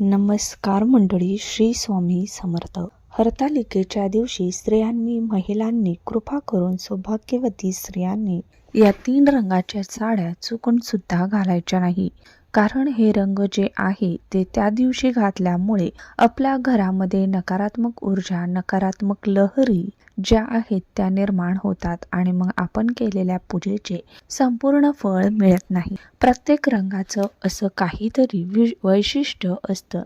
नमस्कार मंडळी श्री स्वामी समर्थ. हरतालिकेच्या दिवशी स्त्रियांनी महिलांनी कृपा करून सौभाग्यवती स्त्रियांनी या तीन रंगाच्या साड्या चुकून सुद्धा घालायच्या नाही. कारण हे रंग जे आहे ते त्या दिवशी घातल्यामुळे आपल्या घरामध्ये नकारात्मक ऊर्जा नकारात्मक लहरी ज्या आहेत त्या निर्माण होतात आणि मग आपण केलेल्या पूजेचे संपूर्ण फळ मिळत नाही. प्रत्येक रंगाचं असं काहीतरी वि वैशिष्ट्य असतं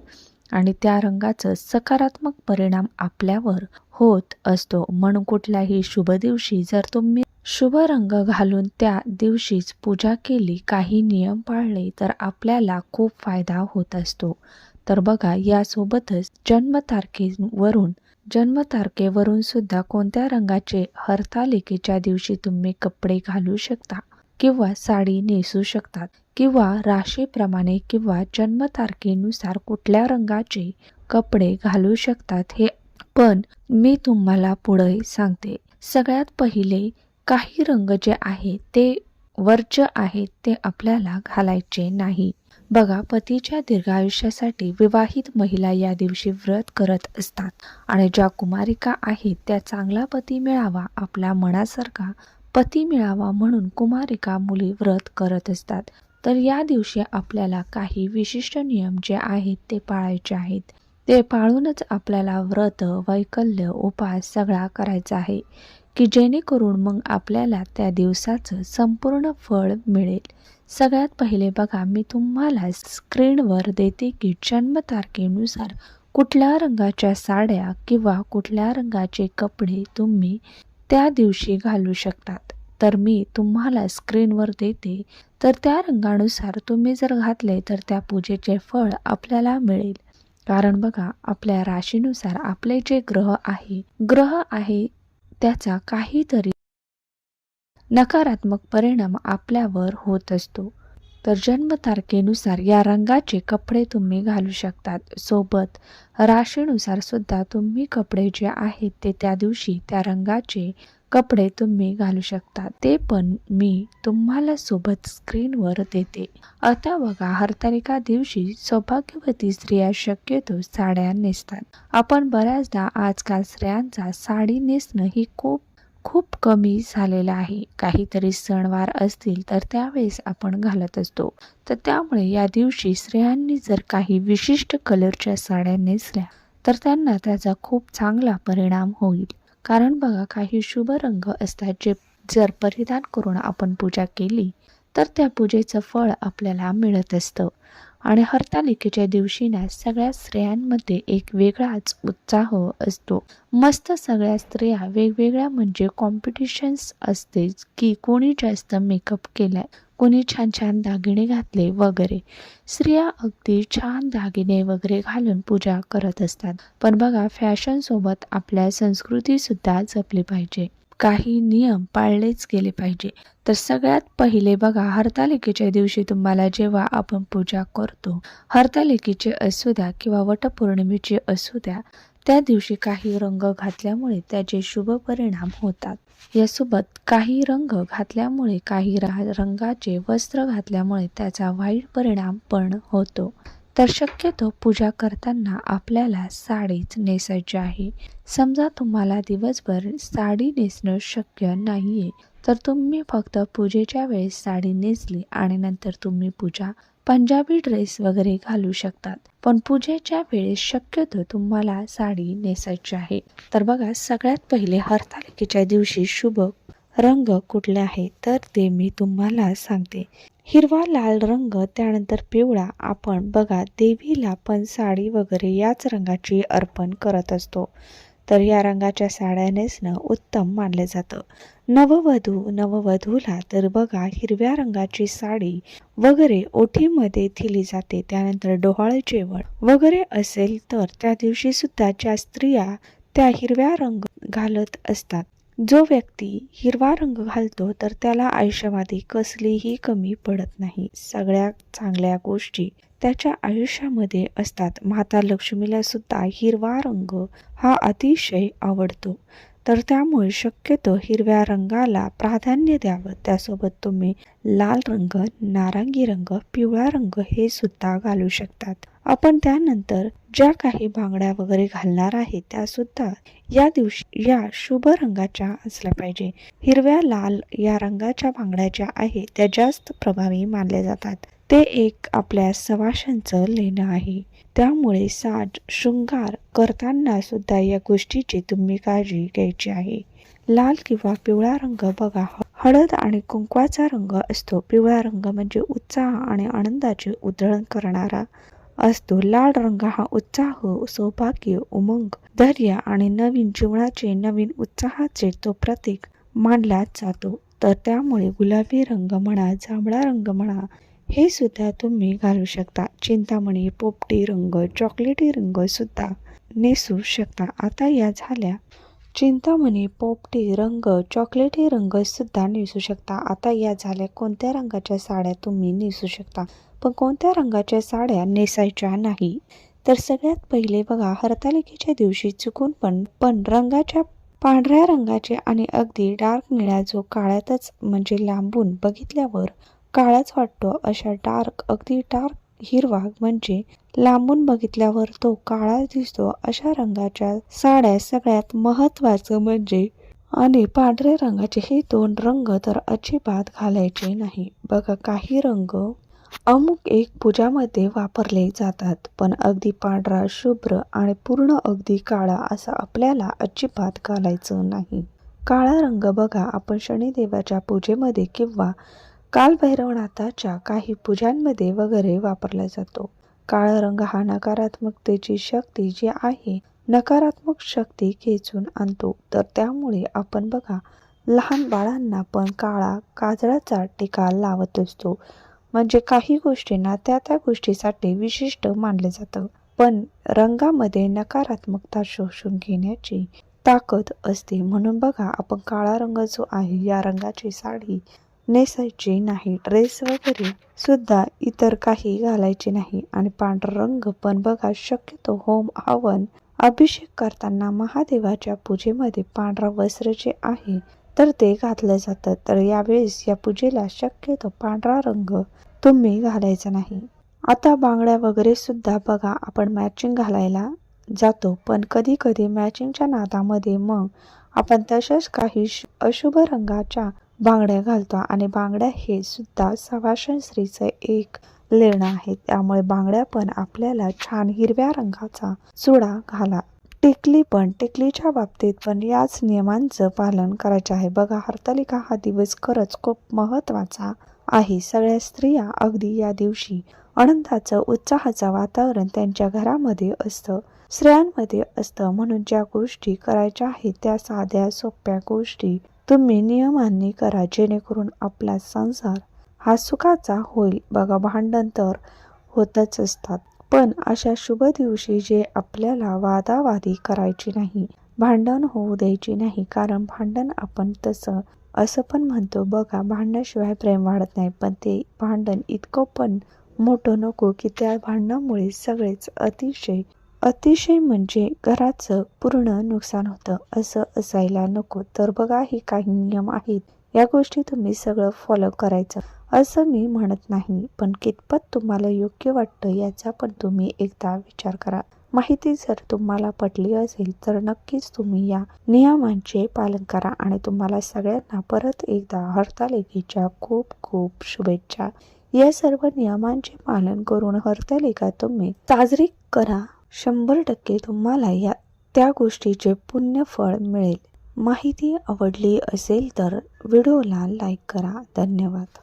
आणि त्या रंगाचं सकारात्मक परिणाम आपल्यावर होत असतो. म्हणून कुठल्याही शुभ दिवशी जर तुम्ही शुभ रंग घालून त्या दिवशीच पूजा केली काही नियम पाळले तर आपल्याला खूप फायदा होत असतो. तर बघा यासोबतच जन्मतारखेवरून जन्मतारखेवरून सुद्धा कोणत्या रंगाचे हरतालिकेच्या दिवशी तुम्ही कपडे घालू शकता किंवा साडी नेसू शकतात किंवा राशीप्रमाणे किंवा जन्मतारखेनुसार कुठल्या रंगाचे कपडे घालू शकतात हे पण मी तुम्हाला पुढे सांगते. सगळ्यात पहिले काही रंग जे आहे ते वर्ज्य आहेत ते आपल्याला घालायचे नाही. बघा पतीच्या दीर्घायुष्यासाठी विवाहित महिला या दिवशी व्रत करत असतात आणि ज्या कुमारिका आहेत त्या चांगला पती मिळावा आपल्या मनासारखा पती मिळावा म्हणून कुमारिका मुली व्रत करत असतात. तर या दिवशी आपल्याला काही विशिष्ट नियम जे आहेत ते पाळायचे आहेत. ते पाळूनच आपल्याला व्रत वैकल्य उपास सगळा करायचा आहे. की जेणेकरून मग आपल्याला त्या दिवसाचं संपूर्ण फळ मिळेल. सगळ्यात पहिले बघा मी तुम्हाला स्क्रीनवर देते की जन्मतारखेनुसार कुठल्या रंगाच्या साड्या किंवा कुठल्या रंगाचे कपडे तुम्ही त्या दिवशी घालू शकतात. तर मी तुम्हाला स्क्रीनवर देते. तर त्या रंगानुसार तुम्ही जर घातले तर त्या पूजेचे फळ आपल्याला मिळेल. कारण बघा आपल्या राशीनुसार आपले जे ग्रह आहे ग्रह आहे त्याचा काहीतरी नकारात्मक परिणाम आपल्यावर होत असतो. तर जन्मतारखेनुसार या रंगाचे कपडे तुम्ही घालू शकतात. सोबत राशीनुसार सुद्धा तुम्ही कपडे जे आहेत ते त्या दिवशी त्या रंगाचे कपडे तुम्ही घालू शकता. ते पण मी तुम्हाला सोबत स्क्रीनवर देते. आता बघा हरतालिका दिवशी सौभाग्यवती स्त्रिया शक्यतो साड्या नेसतात. आपण बऱ्याचदा आजकाल स्त्रियांचा साडी नेसणं ही खूप खूप कमी झालेलं आहे. काहीतरी सणवार असतील तर त्यावेळेस आपण घालत असतो. तर त्यामुळे या दिवशी स्त्रियांनी जर काही विशिष्ट कलरच्या साड्या नेसल्या तर त्यांना त्याचा खूप चांगला परिणाम होईल. कारण बघा काही शुभ रंग असतात जे जर परिधान करून आपण पूजा केली तर त्या पूजेचं फळ आपल्याला मिळत असतं. आणि हरतालिकेच्या दिवशी ना सगळ्या स्त्रियांमध्ये एक वेगळाच उत्साह असतो. मस्त सगळ्या स्त्रिया वेगवेगळ्या म्हणजे कॉम्पिटिशन्स असते की कोणी जास्त मेकअप केलाय कोणी छान छान दागिने घातले वगैरे. स्त्रिया अगदी छान दागिने वगैरे घालून पूजा करत असतात. पण बघा फॅशनसोबत आपल्या संस्कृतीसुद्धा जपली पाहिजे. काही नियम पाळलेच गेले पाहिजे. तर सगळ्यात पहिले बघा हरतालिकेच्या दिवशी तुम्हाला जेव्हा आपण पूजा करतो हरतालिकेचे असू द्या किंवा वटपौर्णिमेचे असू द्या त्या दिवशी काही रंग घातल्यामुळे त्याचे शुभ परिणाम होतात. यासोबत काही रंग घातल्यामुळे काही रंगाचे वस्त्र घातल्यामुळे त्याचा वाईट परिणाम पण होतो. तर शक्यतो पूजा करताना आपल्याला साडीच नेसायची आहे. समजा तुम्हाला दिवसभर साडी नेसणं शक्य नाहीये तर तुम्ही फक्त पूजेच्या वेळेस साडी नेसली आणि नंतर तुम्ही पूजा पंजाबी ड्रेस वगैरे घालू शकतात. पण पूजेच्या वेळेस शक्यतो तुम्हाला साडी नेसायची आहे. तर बघा सगळ्यात पहिले हरतालिकेच्या दिवशी शुभ रंग कुठले आहे? तर ते मी तुम्हाला सांगते. हिरवा लाल रंग त्यानंतर पिवळा. आपण बघा देवीला पण साडी वगैरे याच रंगाची अर्पण करत असतो. तर या रंगाच्या साड्या नेसणं उत्तम मानलं जातं. नववधू नववधूला तर बघा हिरव्या रंगाची साडी वगैरे ओठीमध्ये दिली जाते. त्यानंतर डोहाळ जेवण वगैरे असेल तर त्या दिवशी सुद्धा ज्या स्त्रिया त्या हिरव्या रंग घालत असतात. जो व्यक्ती हिरवा रंग घालतो तर त्याला आयुष्यामध्ये कसलीही कमी पडत नाही. सगळ्या चांगल्या गोष्टी त्याच्या आयुष्यामध्ये असतात. माता लक्ष्मीला सुद्धा हिरवा रंग हा अतिशय आवडतो. तर त्यामुळे शक्यतो हिरव्या रंगाला प्राधान्य द्यावं. त्यासोबत तुम्ही लाल रंग नारंगी रंग पिवळा रंग हे सुद्धा घालू शकतात. आपण त्यानंतर ज्या काही बांगड्या वगैरे घालणार आहे त्या सुद्धा या दिवशी या शुभ रंगाच्या असल्या पाहिजे. हिरव्या लाल या रंगाच्या बांगड्या ज्या आहे त्या जास्त प्रभावी मानल्या जातात. ते एक आपल्या सवाशांचं लेणं आहे. त्यामुळे साज शृंगार करताना सुद्धा या गोष्टीची तुम्ही काळजी घ्यायची आहे. लाल किंवा पिवळा रंग बघा. हळद आणि कुंकवाचा रंग असतो. पिवळा रंग म्हणजे उत्साह आणि आनंदाची उधळण करणारा असतो. लाल रंग हा उत्साह सौभाग्य उमंग धैर्य आणि नवीन जीवनाचे नवीन उत्साहाचे तो प्रतीक मानला जातो. तर त्यामुळे गुलाबी रंग म्हणा जांभळा रंग म्हणा हे सुद्धा तुम्ही घालू शकता. चिंतामणी पोपटी रंग चॉकलेटी रंग सुद्धा नेसू शकता. आता या झाल्या. चिंतामणी पोपटी रंग चॉकलेटी रंग सुद्धा नेसू शकता. आता या झाल्या. कोणत्या रंगाच्या साड्या तुम्ही नेसू शकता? पण कोणत्या रंगाच्या साड्या नेसायच्या नाही? तर सगळ्यात पहिले बघा हरतालिकेच्या दिवशी चुकून पण पण रंगाच्या पांढऱ्या रंगाचे आणि अगदी डार्क निळ्या जो काळ्यातच म्हणजे लांबून बघितल्यावर काळाच वाटतो अशा डार्क अगदी डार्क हिरवा म्हणजे लांबून बघितल्यावर तो काळा दिसतो. अशा रंगाच्या साड्या सगळ्यात महत्वाचं म्हणजे आणि पांढऱ्या रंगाचे हे दोन रंग तर अजिबात घालायचे नाही. बघा काही रंग अमुक एक पूजामध्ये वापरले जातात पण अगदी पांढरा शुभ्र आणि पूर्ण अगदी काळा असा आपल्याला अजिबात घालायचं नाही. काळा रंग बघा आपण शनिदेवाच्या पूजेमध्ये किंवा कालभैरवनाथाच्या काही पूजांमध्ये वगैरे वापरला जातो. काळा रंग हा नकारात्मकतेची शक्ती जी आहे नकारात्मक शक्ती खेचून आणतो. तर त्यामुळे आपण बघा लहान बाळांना पण काळा काजळाचा टिका लावत असतो. म्हणजे काही गोष्टींना त्या त्या गोष्टीसाठी विशिष्ट मानलं जातं. पण रंगामध्ये नकारात्मकता शोषून घेण्याची ताकद असते. म्हणून बघा आपण काळा रंग जो आहे या रंगाची साडी नेसायची नाही. ड्रेस वगैरे सुद्धा इतर काही घालायचे नाही. आणि पांढरा रंग पण बघा शक्यतो होम हवन अभिषेक करताना महादेवाच्या पूजेमध्ये पांढरा वस्त्र जे आहे तर ते घातलं जातं. तर यावेळेस या पूजेला शक्यतो पांढरा रंग तुम्ही घालायचा नाही. आता बांगड्या वगैरे सुद्धा बघा आपण मॅचिंग घालायला जातो. पण कधी कधी मॅचिंगच्या नादामध्ये मग आपण तशाच काही अशुभ रंगाच्या बांगड्या घालतो. आणि बांगड्या हे सुद्धा सवाशन स्त्रीचं एक लेणं आहे. त्यामुळे बांगड्या पण आपल्याला छान हिरव्या रंगाचा चुडा घाला. टेकली पण टेकलीच्या बाबतीत पण याच नियमांचं पालन करायचं आहे. बघा हरतालिका हा दिवस खरंच खूप महत्त्वाचा आहे. सगळ्या स्त्रिया अगदी या दिवशी आनंदाचं उत्साहाचं वातावरण त्यांच्या घरामध्ये असतं स्त्रियांमध्ये असतं. म्हणून ज्या गोष्टी करायच्या आहेत त्या साध्या सोप्या गोष्टी तुम्ही नियमांनी करा जेणेकरून आपला संसार हा सुखाचा होईल. बघा भांडण तर होतच असतात पण अशा शुभ दिवशी जे आपल्याला वादावादी करायची नाही भांडण होऊ द्यायची नाही कारण भांडण आपण तसं असं पण म्हणतो. बघा भांडणाशिवाय प्रेम वाढत नाही पण ते भांडण इतकं पण मोठं नको की त्या भांडणामुळे सगळेच अतिशय अतिशय म्हणजे घराचं पूर्ण नुकसान होतं असं असायला नको. तर बघा हे काही नियम आहेत. या गोष्टी तुम्ही सगळं फॉलो करायचं. असं मी म्हणत नाही पण कितपत तुम्हाला योग्य वाटतं याचा पण तुम्ही एकदा विचार करा. माहिती जर तुम्हाला पटली असेल तर नक्कीच तुम्ही या नियमांचे पालन करा आणि तुम्हाला सगळ्यांना परत एकदा हरतालिकेच्या खूप खूप शुभेच्छा. या सर्व नियमांचे पालन करून हरतालिका तुम्ही साजरी करा. शंभर टक्के तुम्हाला या त्या गोष्टीचे पुण्य फळ मिळेल. माहिती आवडली असेल तर व्हिडिओला लाईक करा. धन्यवाद.